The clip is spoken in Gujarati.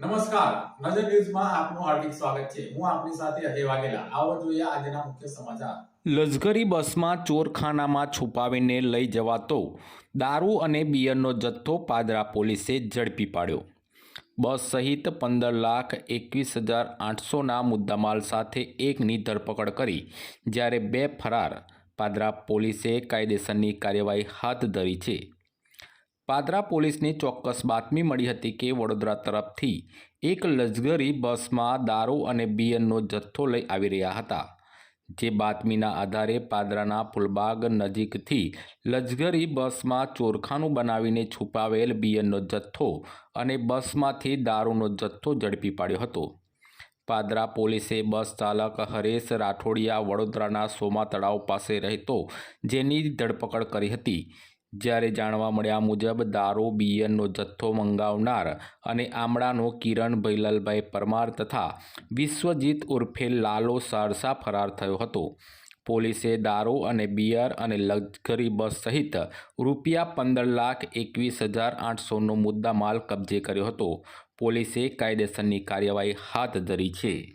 નમસ્કાર. નજર ન્યૂઝમાં આપનું હાર્દિક સ્વાગત છે. હું આપની સાથે અજય વાઘેલા. આવો જોઈએ આજના મુખ્ય સમાચાર. લશ્કરી બસમાં ચોરખાનામાં છુપાવીને લઈ જવાતો દારૂ અને બિયરનો જથ્થો પાદરા પોલીસે ઝડપી પાડ્યો. બસ સહિત પંદર લાખ એકવીસ હજાર આઠસોના મુદ્દામાલ સાથે એકની ધરપકડ કરી, જ્યારે બે ફરાર પાદરા પોલીસે કાયદેસરની કાર્યવાહી હાથ ધરી છે. પાદરા પોલીસને ચોક્કસ બાતમી મળી હતી કે વડોદરા તરફથી એક લશ્કરી બસમાં દારૂ અને બિયરનો જથ્થો લઈ આવી રહ્યા હતા. જે બાતમીના આધારે પાદરાના ફૂલબાગ નજીકથી લશ્કરી બસમાં ચોરખાનું બનાવીને છુપાવેલ બિયરનો જથ્થો અને બસમાંથી દારૂનો જથ્થો ઝડપી પાડ્યો હતો. પાદરા પોલીસે બસ ચાલક હરેશ રાઠોડિયા વડોદરાના સોમા તળાવ પાસે રહેતો જેની ધરપકડ કરી હતી. જ્યારે જાણવા મળ્યા મુજબ, દારૂ, બિયરનો જથ્થો મંગાવનાર અને આમળાનો કિરણ ભૈલાલભાઈ પરમાર તથા વિશ્વજીત ઉર્ફે લાલો સારસા ફરાર થયો હતો. પોલીસે દારૂ અને બિયર અને લક્ઝરી બસ સહિત રૂપિયા પંદર લાખ એકવીસ હજાર આઠસોનો મુદ્દામાલ કબજે કર્યો હતો. પોલીસે કાયદેસરની કાર્યવાહી હાથ ધરી છે.